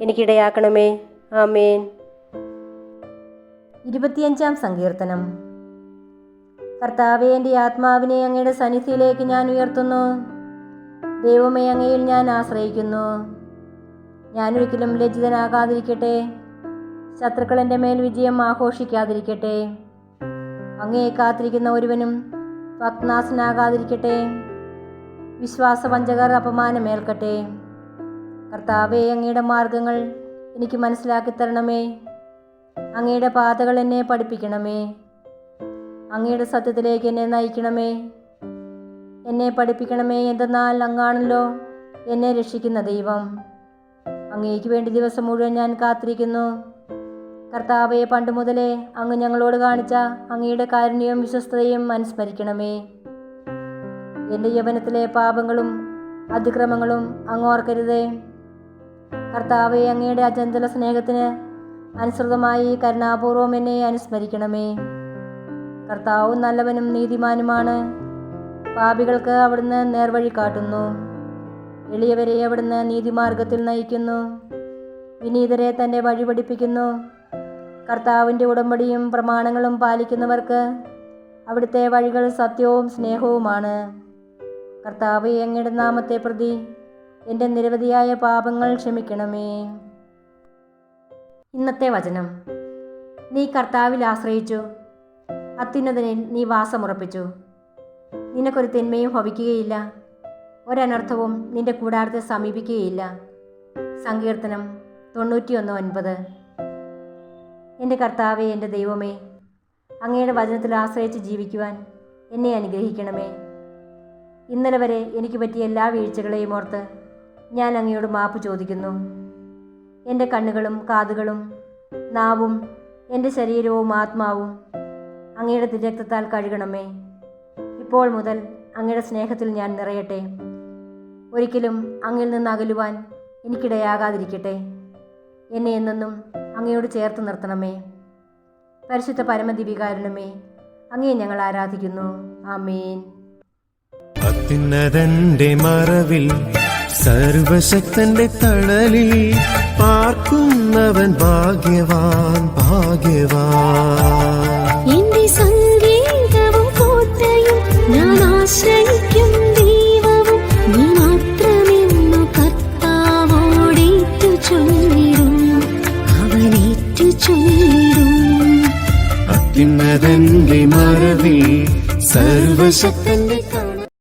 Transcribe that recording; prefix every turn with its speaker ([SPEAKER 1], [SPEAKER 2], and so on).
[SPEAKER 1] എനിക്കിടയാക്കണമേ. ആമേൻ.
[SPEAKER 2] ഇരുപത്തിയഞ്ചാം സങ്കീർത്തനം. കർത്താവെ എന്റെ ആത്മാവിനെ അങ്ങയുടെ സന്നിധിയിലേക്ക് ഞാൻ ഉയർത്തുന്നു. ദൈവമേ അങ്ങയിൽ ഞാൻ ആശ്രയിക്കുന്നു. ഞാനൊരിക്കലും ലജ്ജിതനാകാതിരിക്കട്ടെ. ശത്രുക്കൾ എന്റെ മേൽ വിജയം ആഘോഷിക്കാതിരിക്കട്ടെ. അങ്ങയെ കാത്തിരിക്കുന്ന ഒരുവനും ഭക്നാസനാകാതിരിക്കട്ടെ വിശ്വാസവഞ്ചകർ അപമാനമേൽക്കട്ടെ. കർത്താവെ അങ്ങയുടെ മാർഗങ്ങൾ എനിക്ക് മനസ്സിലാക്കി തരണമേ. അങ്ങയുടെ പാതകൾ എന്നെ പഠിപ്പിക്കണമേ. അങ്ങയുടെ സത്യത്തിലേക്ക് എന്നെ നയിക്കണമേ. എന്നെ പഠിപ്പിക്കണമേ. എന്തെന്നാൽ അങ്ങാണല്ലോ എന്നെ രക്ഷിക്കുന്ന ദൈവം. അങ്ങേക്ക് വേണ്ടി ദിവസം മുഴുവൻ ഞാൻ കാത്തിരിക്കുന്നു. കർത്താവെ പണ്ട് മുതലേ അങ്ങ് ഞങ്ങളോട് കാണിച്ച അങ്ങയുടെ കാരുണ്യവും വിശ്വസ്തയും അനുസ്മരിക്കണമേ. എന്റെ യവനത്തിലെ പാപങ്ങളും അതിക്രമങ്ങളും അങ്ങ് ഓർക്കരുതേ. കർത്താവെ അങ്ങയുടെ അചഞ്ചല സ്നേഹത്തിന് അനുസൃതമായി കരുണാപൂർവം എന്നെ അനുസ്മരിക്കണമേ. കർത്താവ് നല്ലവനും നീതിമാനുമാണ്. പാപികൾക്ക് അവിടുന്ന് നേർവഴി കാട്ടുന്നു. എളിയവരെ അവിടുന്ന് നീതിമാർഗത്തിൽ നയിക്കുന്നു. വിനീതരെ തന്റെ വഴി പഠിപ്പിക്കുന്നു. കർത്താവിന്റെ ഉടമ്പടിയും പ്രമാണങ്ങളും പാലിക്കുന്നവർക്ക് അവിടുത്തെ വഴികൾ സത്യവും സ്നേഹവുമാണ്. കർത്താവ് എങ്ങയുടെ നാമത്തെ പ്രതി എന്റെ നിരവധിയായ പാപങ്ങൾ ക്ഷമിക്കണമേ. ഇന്നത്തെ വചനം. നീ കർത്താവിൽ ആശ്രയിച്ചു. അത്യുന്നതനിൽ നീ വാസമുറപ്പിച്ചു. നിനക്കൊരു തിന്മയും ഭവിക്കുകയില്ല. ഒരനർത്ഥവും നിന്റെ കൂടാരത്തെ സമീപിക്കുകയില്ല. സങ്കീർത്തനം തൊണ്ണൂറ്റിയൊന്ന് ഒൻപത് എന്റെ കർത്താവെ എന്റെ ദൈവമേ അങ്ങയുടെ വചനത്തിൽ ആശ്രയിച്ച് ജീവിക്കുവാൻ എന്നെ അനുഗ്രഹിക്കണമേ. ഇന്നലെ വരെ എനിക്ക് പറ്റിയ എല്ലാ വീഴ്ചകളെയും ഓർത്ത് ഞാൻ അങ്ങയോട് മാപ്പ് ചോദിക്കുന്നു. എന്റെ കണ്ണുകളും കാതുകളും നാവും എന്റെ ശരീരവും ആത്മാവും അങ്ങയുടെ തിരക്തത്താൽ കഴുകണമേ. ഇപ്പോൾ മുതൽ അങ്ങയുടെ സ്നേഹത്തിൽ ഞാൻ നിറയട്ടെ. ഒരിക്കലും അങ്ങിൽ നിന്ന് അകലുവാൻ എനിക്കിടയാകാതിരിക്കട്ടെ. എന്നെ എന്നെന്നും അങ്ങയോട് ചേർത്ത് നിർത്തണമേ. പരിശുദ്ധ പരമദിവികാരണമേ അങ്ങയെ ഞങ്ങൾ ആരാധിക്കുന്നു. ആമേൻ.
[SPEAKER 3] അത്യുന്നതന്റെ സർവശക്തന്റെ തണലിൽ പാർക്കുന്നവൻ ഭാഗ്യവാൻ ഭാഗ്യവാൻ.
[SPEAKER 4] എന്റെ സംഗീതവും കോട്ടയും ഞാൻ ആശ്രയിക്കും ദൈവവും. നീ മാത്രമെന്നു കർത്താവോടേറ്റു ചൊല്ലിടും. അവനേറ്റു ചൊല്ലിടും.
[SPEAKER 3] അത്യുന്നതന്റെ മറവിൽ സർവശക്തന്റെ